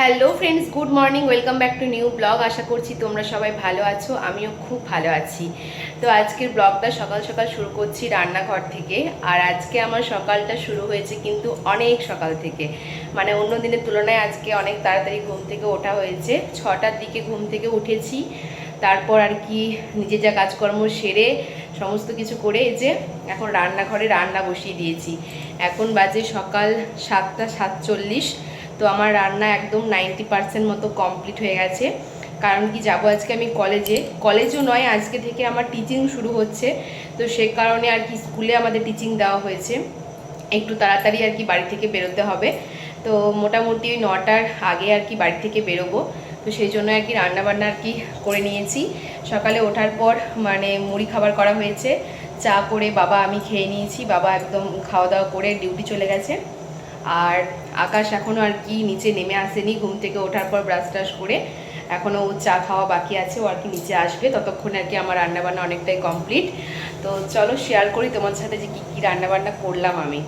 Hello friends good morning welcome back to new blog আশা করছি তোমরা সবাই ভালো আছো, আমিও খুব ভালো আছি। তো আজকের ব্লগটা সকাল সকাল শুরু করছি রান্নাঘর থেকে। আর আজকে আমার সকালটা শুরু হয়েছে কিন্তু অনেক সকাল থেকে। মানে অন্য দিনের তুলনায় আজকে অনেক তাড়াতাড়ি ঘুম থেকে ওঠা হয়েছে। ছটার দিকে ঘুম থেকে উঠেছি। তারপর আর কি নিজের যা কাজকর্ম সেরে সমস্ত কিছু করে যে এখন রান্নাঘরে রান্না বসিয়ে দিয়েছি। এখন বাজে সকাল সাতটা সাতচল্লিশ। তো আমার রান্না একদম নাইনটি পার্সেন্ট মতো কমপ্লিট হয়ে গেছে। কারণ কি, যাব আজকে আমি কলেজে কলেজও নয়, আজকে থেকে আমার টিচিং শুরু হচ্ছে। তো সে কারণে আর কি স্কুলে আমাদের টিচিং দেওয়া হয়েছে। একটু তাড়াতাড়ি আর কি বাড়ি থেকে বেরোতে হবে। তো মোটামুটি ওই নটার আগে আর কি বাড়ি থেকে বেরোবো। তো সেই জন্য আর কি রান্নাবান্না আর কি করে নিয়েছি। সকালে ওঠার পর মানে মুড়ি খাবার করা হয়েছে। চা করে বাবা আমি খেয়ে নিয়েছি। বাবা একদম খাওয়া দাওয়া করে ডিউটি চলে গেছে। আর আকাশ এখনও আর কি নিচে নেমে আসেনি, ঘুম থেকে ওঠার পর ব্রাশ টাশ করে এখনও ও চা খাওয়া বাকি আছে, ও আর কি নিচে আসবে, ততক্ষণ আর কি আমার রান্নাবান্না অনেকটাই কমপ্লিট তো চলো শেয়ার করি তোমার সাথে যে কী কী রান্নাবান্না করলাম আমি,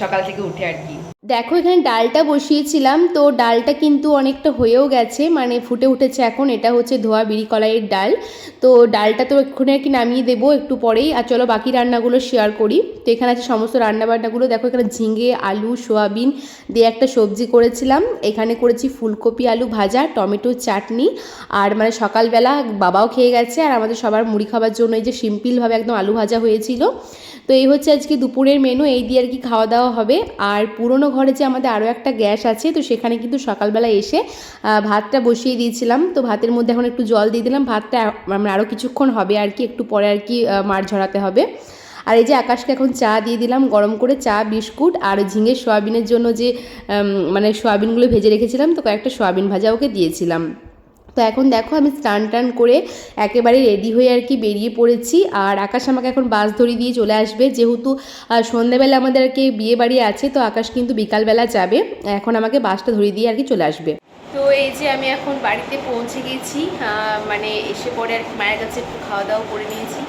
সকাল থেকে উঠে আর কি। দেখো, এখানে ডালটা বসিয়েছিলাম, তো ডালটা কিন্তু অনেকটা হয়েও গেছে মানে ফুটে উঠেছে এখন, এটা হচ্ছে ধোয়া বিড়ি কলাইয়ের ডাল। তো ডালটা তো এক্ষুনি আর কি নামিয়ে দেবো একটু পরেই, আর চলো বাকি রান্নাগুলো শেয়ার করি। তো এখানে আছে সমস্ত রান্নাবান্নাগুলো, দেখো এখানে ঝিঙে, আলু, সোয়াবিন দিয়ে একটা সবজি করেছিলাম। এখানে করেছি ফুলকপি, আলু ভাজা, টমেটো চাটনি, আর মানে সকালবেলা বাবাও খেয়ে গেছে, আর আমাদের সবার মুড়ি খাবার জন্য এই যে সিম্পলভাবে একদম আলু ভাজা হয়েছিল। তো এই হচ্ছে আজকে দুপুরের মেনু এই দিয়ে আর কি খাওয়া দাওয়া হবে। আর পুরনো ঘরে যে আমাদের আরও একটা গ্যাস আছে, তো সেখানে কিন্তু সকালবেলা এসে ভাতটা বসিয়ে দিয়েছিলাম। তো ভাতের মধ্যে এখন একটু জল দিয়ে দিলাম। ভাতটা মানে আরও কিছুক্ষণ হবে আর কি, একটু পরে আর কি মার ঝরাতে হবে। আর এই যে আকাশকে এখন চা দিয়ে দিলাম, গরম করে চা, বিস্কুট আর ঝিঙে সোয়াবিনের জন্য যে মানে সোয়াবিনগুলো ভেজে রেখেছিলাম, তো কয়েকটা সোয়াবিন ভাজা ওকে দিয়েছিলাম। তো এখন দেখো আমি স্নান টান করে একেবারে রেডি হয়ে আর কি বেরিয়ে পড়েছি। আর আকাশ আমাকে এখন বাস ধরিয়ে দিয়ে চলে আসবে। যেহেতু সন্ধ্যাবেলা আমাদের আর কি বিয়ে বাড়ি আছে, তো আকাশ কিন্তু বিকালবেলা যাবে। এখন আমাকে বাসটা ধরিয়ে দিয়ে আর কি চলে আসবে। তো এই যে আমি এখন বাড়িতে পৌঁছে গেছি মানে এসে পরে আর কি মায়ের কাছে একটু খাওয়া দাওয়া করে নিয়েছি।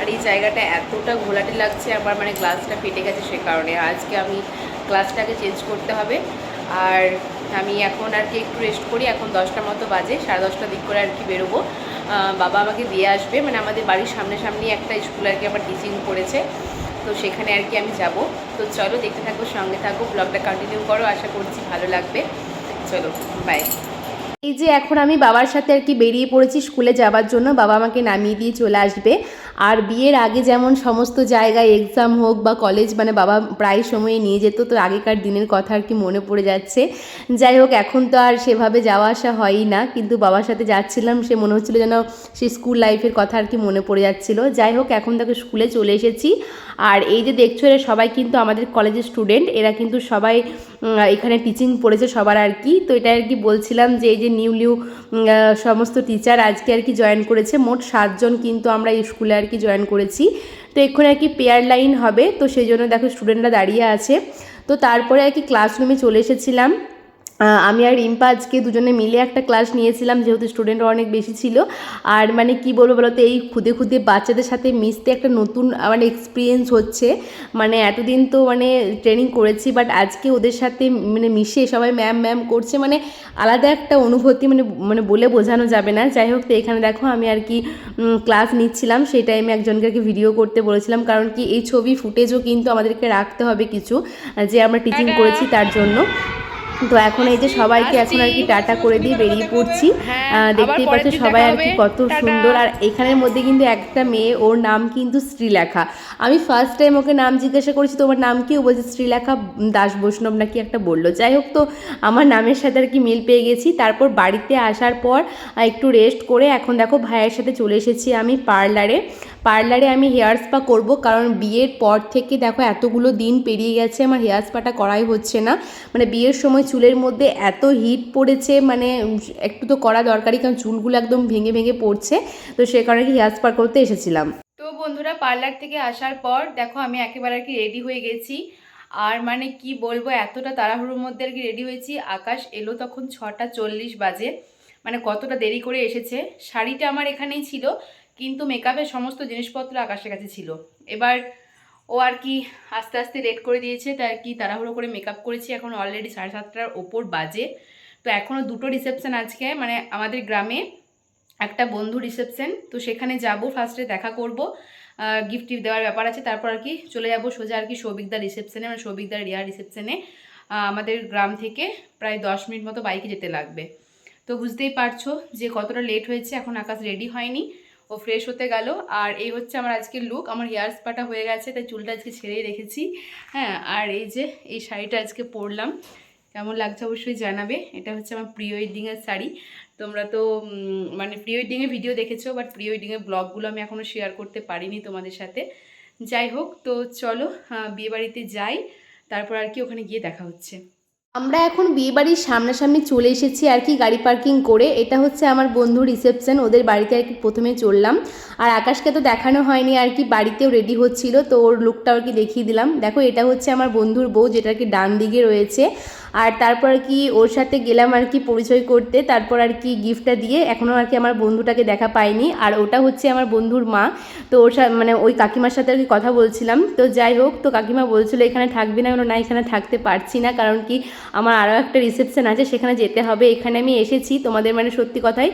আর এই জায়গাটা এতটা ঘোলাটে লাগছে, আমার মানে গ্লাসটা ফেটে গেছে সে কারণে। আজকে আমি গ্লাসটাকে চেঞ্জ করতে হবে। আর আমি এখন আর কি একটু রেস্ট করি, এখন দশটার মতো বাজে, সাড়ে দশটার দিক করে আর কি বেরোবো। বাবা আমাকে দিয়ে আসবে মানে আমাদের বাড়ির সামনে সামনে একটা স্কুল আর কি আমার টিচিং করেছে, তো সেখানে আর কি আমি যাব। তো চলো দেখতে থাকো, সঙ্গে থাকো ব্লগটা কন্টিনিউ করো, আশা করছি ভালো লাগবে। চলো বাই এই যে এখন আমি বাবার সাথে আর কি বেরিয়ে পড়েছি স্কুলে যাবার জন্য, বাবা আমাকে নামিয়ে দিয়ে চলে আসবে। আর বিয়ের আগে যেমন সমস্ত জায়গায় এক্সাম হোক বা কলেজ মানে বাবা প্রায় সময়ে নিয়ে যেত, তো আগেকার দিনের কথা আর কি মনে পড়ে যাচ্ছে। যাই হোক, এখন তো আর সেভাবে যাওয়া আসা হয়ই না, কিন্তু বাবার সাথে যাচ্ছিলাম, সে মনে হচ্ছিল যেন সে স্কুল লাইফের কথা আর কি মনে পড়ে যাচ্ছিল। যাই হোক, এখন তাকে স্কুলে চলে এসেছি। আর এই যে দেখছ, এরা সবাই কিন্তু আমাদের কলেজের স্টুডেন্ট এরা কিন্তু সবাই এখানে টিচিং পড়েছে সবার আর কি। তো এটা আর কি বলছিলাম যে এই যে নিউ নিউ সমস্ত টিচার আজকে আর কি জয়েন করেছে। মোট সাতজন কিন্তু আমরা স্কুলে আর কি জয়েন করেছি। তো এক্ষুনি আর কি পেয়ার লাইন হবে। তো সেই জন্য দেখো স্টুডেন্টরা দাঁড়িয়ে আছে। তো তারপরে আর কি ক্লাসরুমে চলে এসেছিলাম। আমি আর রিম্পা আজকে দুজনে মিলে একটা ক্লাস নিয়েছিলাম যেহেতু স্টুডেন্ট অনেক বেশি ছিল। আর মানে কি বলব বলতো এই খুদে খুদে বাচ্চাদের সাথে মিশতে একটা নতুন মানে এক্সপিরিয়েন্স হচ্ছে। মানে এতদিন তো মানে ট্রেনিং করেছি বাট আজকে ওদের সাথে মানে মিশে সবাই ম্যাম ম্যাম করছে। মানে আলাদা একটা অনুভূতি মানে মানে বলে বোঝানো যাবে না। যাই হোক তো এখানে দেখো আমি আর কি ক্লাস নিচ্ছিলাম। সেই টাইমে একজনকে আর কি ভিডিও করতে বলেছিলাম। কারণ কি এই ছবি ফুটেজও কিন্তু আমাদেরকে রাখতে হবে কিছু যে আমরা টিচিং করেছি তার জন্য। তো এখন এই যে সবাইকে এখন আর কি টাটা করে দিয়ে বেরিয়ে পড়ছি। দেখতেই পাচ্ছ সবাই আর কি কত সুন্দর। আর এখানের মধ্যে কিন্তু একটা মেয়ে ওর নাম কিন্তু শ্রীলেখা। আমি ফার্স্ট টাইম ওকে নাম জিজ্ঞাসা করেছি তোমার নাম কি? ও বলছে শ্রীলেখা দাস বৈষ্ণব নাকি একটা বলল। যাই হোক তো আমার নামের সাথে আর কি মিল পেয়ে গেছি। তারপর বাড়িতে আসার পর একটু রেস্ট করে এখন দেখো ভাইয়ের সাথে চলে এসেছি আমি পার্লারে পার্লারে আমি হেয়ার স্পা করব, কারণ বিয়ের পর থেকে দেখো এতগুলো দিন পেরিয়ে গেছে, আমার হেয়ার স্পাটা করাই হচ্ছে না। মানে বিয়ের সময় চুলের মধ্যে এত হিট পড়েছে মানে একটু তো করা দরকারই, কারণ চুলগুলো একদম ভেঙে ভেঙে পড়ছে, তো সে কারণে কি হেয়ার স্পা করতে এসেছিলাম। তো বন্ধুরা, পার্লার থেকে আসার পর দেখো আমি একেবারে আর কি রেডি হয়ে গেছি। আর মানে কি বলব, এতটা তাড়াহুড়োর মধ্যে আর কি রেডি হয়েছি। আকাশ এলো তখন ছটা চল্লিশ বাজে মানে কতটা দেরি করে এসেছে, শাড়িটা আমার এখানেই ছিল। কিন্তু মেকআপের সমস্ত জিনিসপত্র আকাশের কাছে ছিল। এবার ও আর কি আস্তে আস্তে লেট করে দিয়েছে তাই আর কি তাড়াহুড়ো করে মেকআপ করেছি। এখন অলরেডি সাড়ে সাতটার ওপর বাজে। তো এখনও দুটো রিসেপশান আজকে মানে আমাদের গ্রামে একটা বন্ধু রিসেপশন তো সেখানে যাব ফার্স্টে দেখা করব। গিফট টিফট দেওয়ার ব্যাপার আছে, তারপর আর কি চলে যাব সোজা আর কি সৌভিকদার রিসেপশনে মানে সৌভিকদার রিয়া রিসেপশনে আমাদের গ্রাম থেকে প্রায় দশ মিনিট মতো বাইকে যেতে লাগবে। তো বুঝতেই পারছ যে কতটা লেট হয়েছে, এখন আকাশ রেডি হয়নি। ও ফ্রেশ হতে গেল। আর এই হচ্ছে আমার আজকের লুক আমার হেয়ার স্পাটা হয়ে গেছে, তাই চুলটা আজকে ছেড়েই রেখেছি। হ্যাঁ আর এই যে, এই শাড়িটা আজকে পরলাম। কেমন লাগছে অবশ্যই জানাবে। এটা হচ্ছে আমার প্রি ওয়েডিংয়ের শাড়ি। তোমরা তো মানে প্রি ওয়েডিংয়ের ভিডিও দেখেছ বাট প্রি ওয়েডিংয়ের ব্লগগুলো আমি এখনও শেয়ার করতে পারিনি তোমাদের সাথে। যাই হোক, তো চলো বিয়েবাড়িতে যাই। তারপর আর কি ওখানে গিয়ে দেখা হচ্ছে। আমরা এখন বিয়েবাড়ির সামনাসামনি চলে এসেছি আর কি গাড়ি পার্কিং করে এটা হচ্ছে আমার বন্ধু রিসেপশন ওদের বাড়িতে আর কি প্রথমে চললাম আর আকাশকে তো দেখানো হয়নি আর কি বাড়িতেও রেডি হচ্ছিল তো ওর লুকটা আর কি দেখিয়ে দিলাম দেখো এটা হচ্ছে আমার বন্ধুর বউ যেটা আর কি ডান দিকে রয়েছে আর তারপর কি ওর সাথে গেলাম আর কি পরিচয় করতে তারপর আর কি গিফটটা দিয়ে এখনও আর কি আমার বন্ধুটাকে দেখা পাইনি আর ওটা হচ্ছে আমার বন্ধুর মা তো ওর সাথে মানে ওই কাকিমার সাথে আর কি কথা বলছিলাম তো যাই হোক তো কাকিমা বলছিল এখানে থাকবি না না এখানে থাকতে পারছি না কারণ কি আমার আরও একটা রিসেপশন আছে, সেখানে যেতে হবে। এখানে আমি এসেছি তোমাদের মানে সত্যি কথাই,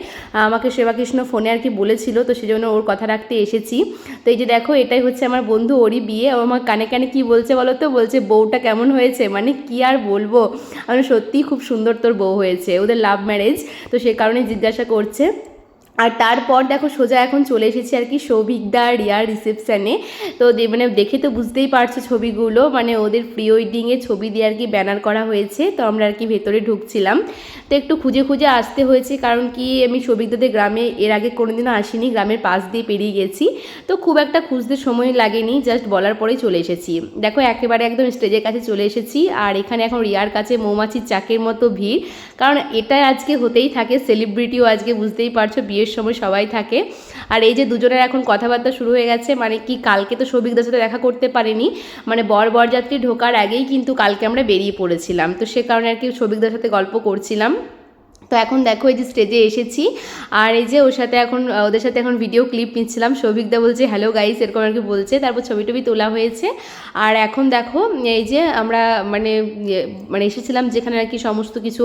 আমাকে সেবাকৃষ্ণ ফোনে আর কি বলেছিল, তো সেজন্য ওর কথা রাখতে এসেছি। তো এই যে দেখো, এটাই হচ্ছে আমার বন্ধু ওরই বিয়ে। ও আমার কানে কানে কি বলছে বলো তো? বলছে, বউটা কেমন হয়েছে? মানে কি আর বলব? আমি সত্যিই খুব সুন্দর তোর বউ হয়েছে, ওদের লাভ ম্যারেজ তো সে কারণে জিজ্ঞাসা করছে। আর তারপর দেখো সোজা এখন চলে এসেছি আর কি সৌভিকদা রিয়ার রিসেপশানে তো মানে দেখে তো বুঝতেই পারছ ছবিগুলো মানে ওদের প্রি ওয়েডিংয়ে ছবি দিয়ে আর কি ব্যানার করা হয়েছে, তো আমরা আর কি ভেতরে ঢুকছিলাম। তো একটু খুঁজে খুঁজে আসতে হয়েছে, কারণ কি আমি সৌভিকদাদের গ্রামে এর আগে কোনোদিনও আসিনি, গ্রামের পাশ দিয়ে পেরিয়ে গেছি। তো খুব একটা খুঁজতে সময় লাগেনি জাস্ট বলার পরেই চলে এসেছি। দেখো একেবারে একদম স্টেজের কাছে চলে এসেছি, আর এখানে এখন রিয়ার কাছে মৌমাছির চাকের মতো ভিড়। কারণ এটা আজকে হতেই থাকে সেলিব্রিটিও আজকে বুঝতেই পারছ, বিয়ের সময় সবাই থাকে। আর এই যে দুজনের এখন কথাবার্তা শুরু হয়ে গেছে মানে কি কালকে তো সৌভিকদার সাথে দেখা করতে পারিনি। মানে বর বরযাত্রী ঢোকার আগেই কিন্তু কালকে আমরা বেরিয়ে পড়েছিলাম। তো সে কারণে আর কি সৌভিকদার সাথে গল্প করছিলাম। তো এখন দেখো এই যে স্টেজে এসেছি। আর এই যে ওর সাথে এখন ওদের সাথে এখন ভিডিও ক্লিপ নিচ্ছিলাম। সৌভিকদা বলছে হ্যালো গাইস এরকম আর কি বলছে। তারপর ছবি টবি তোলা হয়েছে। আর এখন দেখো এই যে আমরা মানে ইয়ে, মানে এসেছিলাম যেখানে আর কি সমস্ত কিছু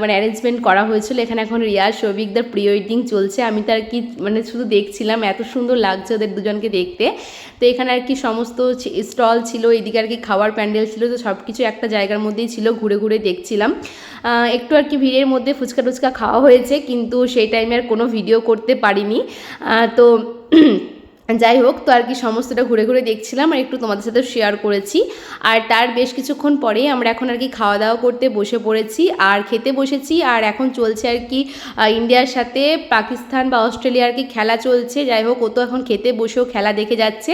মানে অ্যারেঞ্জমেন্ট করা হয়েছিল। এখানে এখন রিয়া সৌভিকদার প্রি ওয়েডিং চলছে। আমি তো আর কি মানে শুধু দেখছিলাম এত সুন্দর লাগছে ওদের দুজনকে দেখতে। তো এখানে আর কি সমস্ত স্টল ছিল এদিকে আর কি খাওয়ার প্যান্ডেল ছিল। তো সব কিছু একটা জায়গার মধ্যেই ছিল ঘুরে ঘুরে দেখছিলাম। একটু আর কি ভিড়ের মধ্যে ফুচকা টুচকা খাওয়া হয়েছে কিন্তু সেই টাইমে আর কোনো ভিডিও করতে পারিনি। তো যাই হোক, তো আর কি সমস্তটা ঘুরে ঘুরে দেখছিলাম আর একটু তোমাদের সাথে শেয়ার করেছি। আর তার বেশ কিছুক্ষণ পরেই আমরা এখন আর কি খাওয়া দাওয়া করতে বসে পড়েছি, আর খেতে বসেছি, আর এখন চলছে আর কি ইন্ডিয়ার সাথে পাকিস্তান বা অস্ট্রেলিয়ার কি খেলা চলছে। যাই হোক, ও তো এখন খেতে বসেও খেলা দেখে যাচ্ছে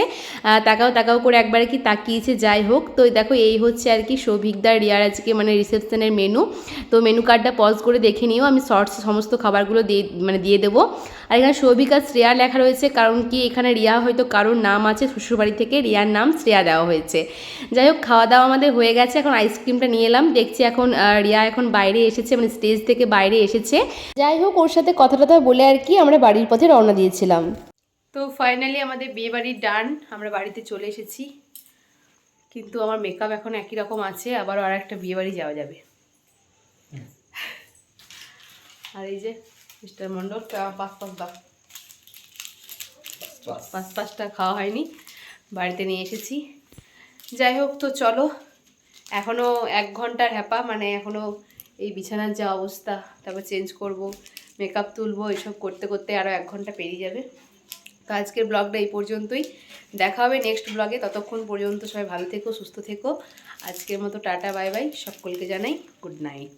তাকাও তাকাও করে একবার কি তাকিয়েছে, যাই হোক। তো দেখো, এই হচ্ছে আর কি সৌভিকদার রিয়ার আজকে মানে রিসেপশনের মেনু তো মেনু কার্ডটা পজ করে দেখে নিও, আমি শর্টস সমস্ত খাবারগুলো দিয়ে মানে দিয়ে দেবো। আর এখানে সৌভিক আর শ্রেয়া লেখা রয়েছে, কারণ কি এখানে রিয়া হয়তো কারোর নাম আছে শ্বশুরবাড়ি থেকে রিয়ার নাম শ্রেয়া দেওয়া হয়েছে। যাই হোক খাওয়া দাওয়া আমাদের হয়ে গেছে এখন আইসক্রিমটা নিয়ে এলাম। দেখছি এখন রিয়া এখন বাইরে এসেছে মানে স্টেজ থেকে বাইরে এসেছে। যাই হোক ওর সাথে কথা টথা বলে আর কি আমরা বাড়ির পথে রওনা দিয়েছিলাম। তো ফাইনালি আমাদের বিয়ে বাড়ির ডান আমরা বাড়িতে চলে এসেছি। কিন্তু আমার মেকআপ এখন একই রকম আছে আবারও আর একটা বিয়ে বাড়ি যাওয়া যাবে। আর এই যে মিস্টার মণ্ডল পাঁচ পাঁচ দাও পাঁচ পাঁচটা খাওয়া হয়নি, বাড়িতে নিয়ে এসেছি। যাই হোক তো চলো এখনও এক ঘণ্টার হ্যাপা মানে এখনও এই বিছানার যা অবস্থা, তারপর চেঞ্জ করব মেকআপ তুলবো এসব করতে করতে আরও এক ঘণ্টা পেরিয়ে যাবে। তো আজকের ব্লগটা এই পর্যন্তই। দেখা হবে নেক্সট ব্লগে ততক্ষণ পর্যন্ত সবাই ভালো থেকো, সুস্থ থেকো। আজকের মতো টাটা বাই বাই সকলকে জানাই গুড নাইট